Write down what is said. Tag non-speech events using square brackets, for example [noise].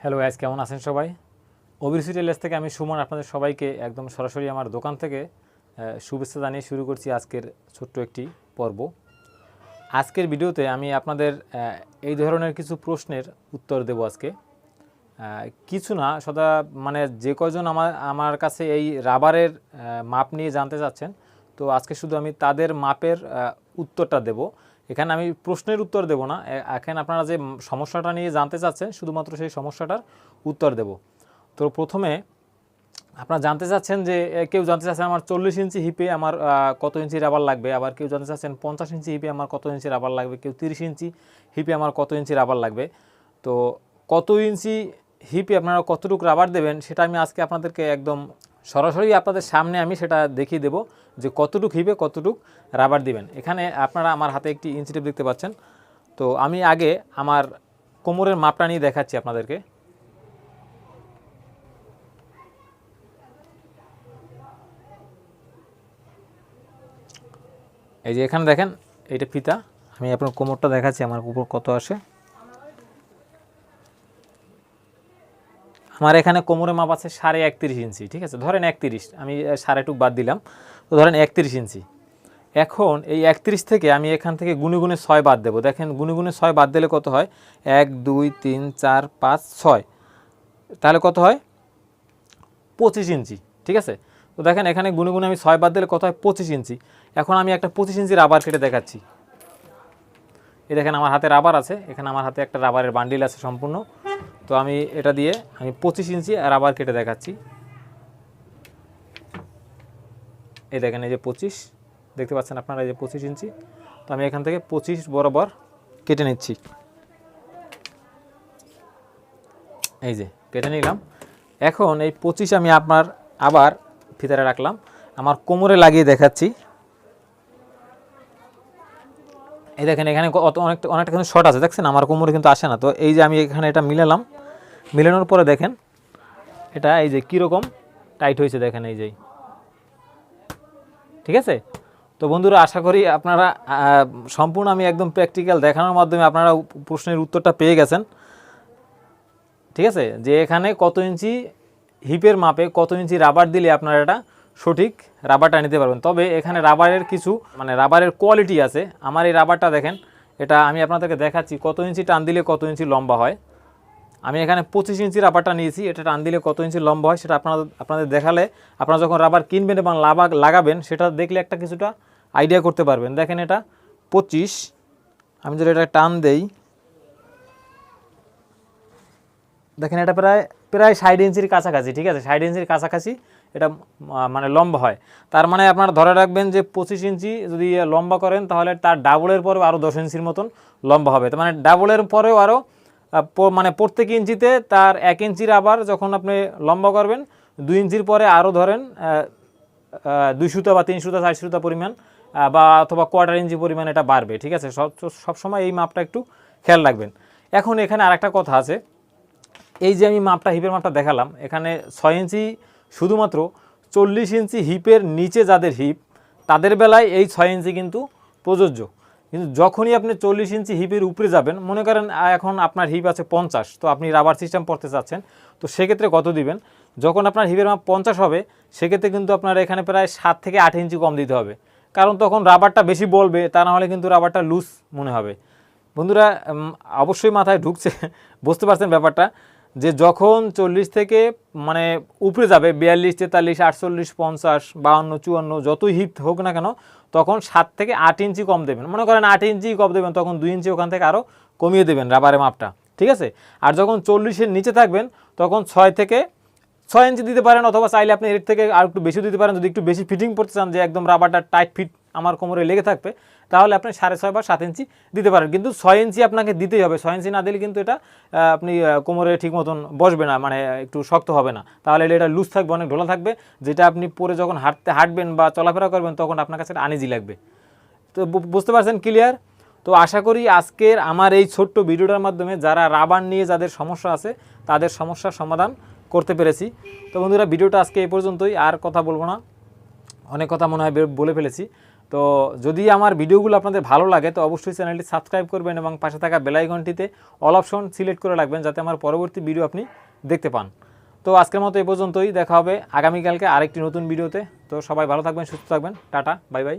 Hello guys কেমন আছেন সবাই? ওবিসি টেলার্স থেকে আমি সুমন আপনাদের সবাইকে একদম সরাসরি আমার দোকান থেকে শুভেচ্ছা জানিয়ে শুরু করছি আজকের ছোট্ট একটি পর্ব। আজকের ভিডিওতে আমি আপনাদের এই ধরনের কিছু প্রশ্নের উত্তর দেব আজকে। কিছু না, সদা মানে যে কজন আমার আমার কাছে এই রাবারের মাপ নিয়ে জানতে চাচ্ছেন, তো আজকে শুধু আমি তাদের মাপের উত্তরটা দেব। এখানে আমি প্রশ্নের উত্তর দেব না। এখানে আপনারা যে সমস্যাটা নিয়ে জানতে চাচ্ছেন, শুধুমাত্র সেই সমস্যাটার উত্তর দেব। তো প্রথমে আপনারা জানতে চাচ্ছেন যে কেউ জানতে চাচ্ছেন আমার চল্লিশ ইঞ্চি হিপে আমার কত ইঞ্চি রাবার লাগবে? আবার কেউ জানতে চাচ্ছেন পঞ্চাশ ইঞ্চি হিপে আমার কত ইঞ্চি রাবার লাগবে? কেউ তিরিশ ইঞ্চি হিপে আমার কত ইঞ্চি রাবার লাগবে? তো কত ইঞ্চি হিপে আপনারা কতটুকু রাবার দেবেন, সেটা আমি আজকে আপনাদেরকে একদম সরাসরি আপনাদের সামনে আমি সেটা দেখিয়ে দেব যে কতটুক হিবে কতটুক রাবার দিবেন। এখানে আপনারা আমার হাতে একটি ইঞ্চি টেপ দেখতে পাচ্ছেন। তো আমি আগে আমার কোমরের মাপটা নিয়ে দেখাচ্ছি আপনাদেরকে। এই যে এখানে দেখেন, এটা ফিতা। আমি আপনার কোমরটা দেখাচ্ছি, আমার উপর কত আসে। আমার এখানে কোমরে মাপ আছে সাড়ে একত্রিশ ইঞ্চি, ঠিক আছে? ধরেন একত্রিশ, আমি সাড়ে টুক বাদ দিলাম। তো ধরেন একত্রিশ ইঞ্চি। এখন এই একত্রিশ থেকে আমি এখান থেকে গুনে গুনে ছয় বাদ দেবো। দেখেন গুনে গুনে ছয় বাদ দিলে কত হয়? এক, দুই, তিন, চার, পাঁচ, ছয়। তাহলে কত হয়? পঁচিশ ইঞ্চি, ঠিক আছে? তো দেখেন এখানে গুনে গুনে আমি ছয় বাদ দিলে কত হয়? পঁচিশ ইঞ্চি। এখন আমি একটা পঁচিশ ইঞ্চি রাবার কেটে দেখাচ্ছি। এই দেখেন আমার হাতে রাবার আছে। এখানে আমার হাতে একটা রাবারের বান্ডিল আছে সম্পূর্ণ। তো আমি এটা দিয়ে আমি পঁচিশ ইঞ্চি রাবার কেটে দেখাচ্ছি। এই দেখেন এই যে পঁচিশ, দেখতে পাচ্ছেন আপনারা এই যে পঁচিশ ইঞ্চি। তো আমি এখান থেকে পঁচিশ বরাবর কেটে নিচ্ছি। এই যে কেটে নিলাম। এখন এই পঁচিশ আমি আপনার আবার ভিতরে রাখলাম। আমার কোমরে লাগিয়ে দেখাচ্ছি। এই দেখেন, এখানে কত অনেকটা অনেকটা কিন্তু শর্ট আছে, দেখছেন? আমার কোমরে কিন্তু আসে না। তো এই যে আমি এখানে এটা মিলালাম। মিলানোর পরে দেখেন, এটা এই যে কীরকম টাইট হয়েছে, দেখেন এই যে। ঠিক আছে? তো বন্ধুরা, আশা করি আপনারা সম্পূর্ণ আমি একদম প্র্যাকটিক্যাল দেখানোর মাধ্যমে আপনারা প্রশ্নের উত্তরটা পেয়ে গেছেন। ঠিক আছে? যে এখানে কত ইঞ্চি হিপের মাপে কত ইঞ্চি রাবার দিলে আপনারা এটা সঠিক রাবারটা নিতে পারবেন। তবে এখানে রাবারের কিছু মানে রাবারের কোয়ালিটি আছে। আমার এই রাবারটা দেখেন, এটা আমি আপনাদেরকে দেখাচ্ছি, কত ইঞ্চি টান দিলে কত ইঞ্চি লম্বা হয়। আমি এখানে পঁচিশ ইঞ্চি রাবারটা নিয়েছি, এটা টান দিলে কত ইঞ্চি লম্বা হয় সেটা আপনাদের আপনাদের দেখালে আপনারা যখন রাবার কিনবেন এবং লাভা লাগাবেন, সেটা দেখলে একটা কিছুটা আইডিয়া করতে পারবেন। দেখেন এটা পঁচিশ, আমি যদি এটা টান দেই, দেখেন এটা প্রায় প্রায় ষাট ইঞ্চির কাছাকাছি, ঠিক আছে? ষাট ইঞ্চির কাছাকাছি এটা মানে লম্বা হয়। তার মানে আপনারা ধরে রাখবেন যে পঁচিশ ইঞ্চি যদি লম্বা করেন, তাহলে তার ডাবলের পরেও আরও দশ ইঞ্চির মতন লম্বা হবে। তার মানে ডাবলের পরেও আরও মানে প্রত্যেক ইঞ্চিতে তার এক ইঞ্চির আবার যখন আপনি লম্বা করবেন, দুই ইঞ্চির পরে আরও ধরেন দুই সুতা বা তিন সুতা, চার সুতা পরিমাণ বা অথবা কোয়ার্টার ইঞ্চি পরিমাণ এটা বাড়বে, ঠিক আছে? সব সবসময় এই মাপটা একটু খেয়াল রাখবেন। এখন এখানে আরেকটা কথা আছে। এই যে আমি মাপটা, হিপের মাপটা দেখালাম, এখানে ছয় ইঞ্চি শুধুমাত্র চল্লিশ ইঞ্চি হিপের নিচে যাদের হিপ, তাদের বেলায় এই ছয় ইঞ্চি কিন্তু প্রযোজ্য। কিন্তু যখনই আপনি চল্লিশ ইঞ্চি হিপের উপরে যাবেন, মনে করেন এখন আপনার হিপ আছে পঞ্চাশ, তো আপনি রাবার সিস্টেম পড়তে চাচ্ছেন, তো সেক্ষেত্রে কত দিবেন? যখন আপনার হিপের মাপ পঞ্চাশ হবে, সেক্ষেত্রে কিন্তু আপনার এখানে প্রায় সাত থেকে আট ইঞ্চি কম দিতে হবে। কারণ তখন রাবারটা বেশি বলবে, তা না হলে কিন্তু রাবারটা লুজ মনে হবে। বন্ধুরা অবশ্যই মাথায় ঢুকছে, [laughs] বুঝতে পারছেন ব্যাপারটা? যে যখন চল্লিশ থেকে মানে উপরে যাবে, বিয়াল্লিশ, তেতাল্লিশ, আটচল্লিশ, পঞ্চাশ, বাউন্ন, চুয়ান্ন, যতই হিট হোক না কেন, তখন সাত থেকে আট ইঞ্চি কম দেবেন। মনে করেন আট ইঞ্চি কম দেবেন, তখন দুই ইঞ্চি ওখান থেকে আরও কমিয়ে দেবেন রাবারের মাপটা, ঠিক আছে? আর যখন চল্লিশের নিচে থাকবেন, তখন ছয় থেকে ছয় ইঞ্চি দিতে পারেন অথবা চাইলে আপনি এর থেকে আর একটু বেশি দিতে পারেন। যদি একটু বেশি ফিটিং করতে চান যে একদম রাবারটা টাইট ফিট আমার কোমরে লেগে থাকবে, তাহলে আপনি সাড়ে ছয় বা সাত ইঞ্চি দিতে পারেন। কিন্তু ছয় ইঞ্চি আপনাকে দিতেই হবে। ছয় ইঞ্চি না দিলে কিন্তু এটা আপনি কোমরে ঠিক মতন বসবে না মানে একটু শক্ত হবে না। তাহলে এটা লুজ থাকবে, অনেক ঢোলা থাকবে, যেটা আপনি পরে যখন হাঁটতে, হাঁটবেন বা চলাফেরা করবেন, তখন আপনার কাছে আনিজি লাগবে। তো বুঝতে পারছেন ক্লিয়ার তো আশা করি আজকের আমার এই ছোট্ট ভিডিওটার মাধ্যমে যারা রাবার নিয়ে যাদের সমস্যা আছে, তাদের সমস্যার সমাধান করতে পেরেছি। তো বন্ধুরা, ভিডিওটা আজকে এই পর্যন্তই। আর কথা বলব না। অনেক কথা মনে হয় বলে ফেলেছি। তো যদি আমার ভিডিওগুলো আপনাদের ভালো লাগে, তো অবশ্যই চ্যানেলটি সাবস্ক্রাইব করবেন এবং পাশে থাকা বেল আইকনটিতে অল অপশন সিলেক্ট করে রাখবেন, যাতে আমার পরবর্তী ভিডিও আপনি দেখতে পান। তো আজকের মতো এই পর্যন্তই। দেখা হবে আগামীকালকে আরেকটি নতুন ভিডিওতে। তো সবাই ভালো থাকবেন, সুস্থ থাকবেন। Tata, bye bye.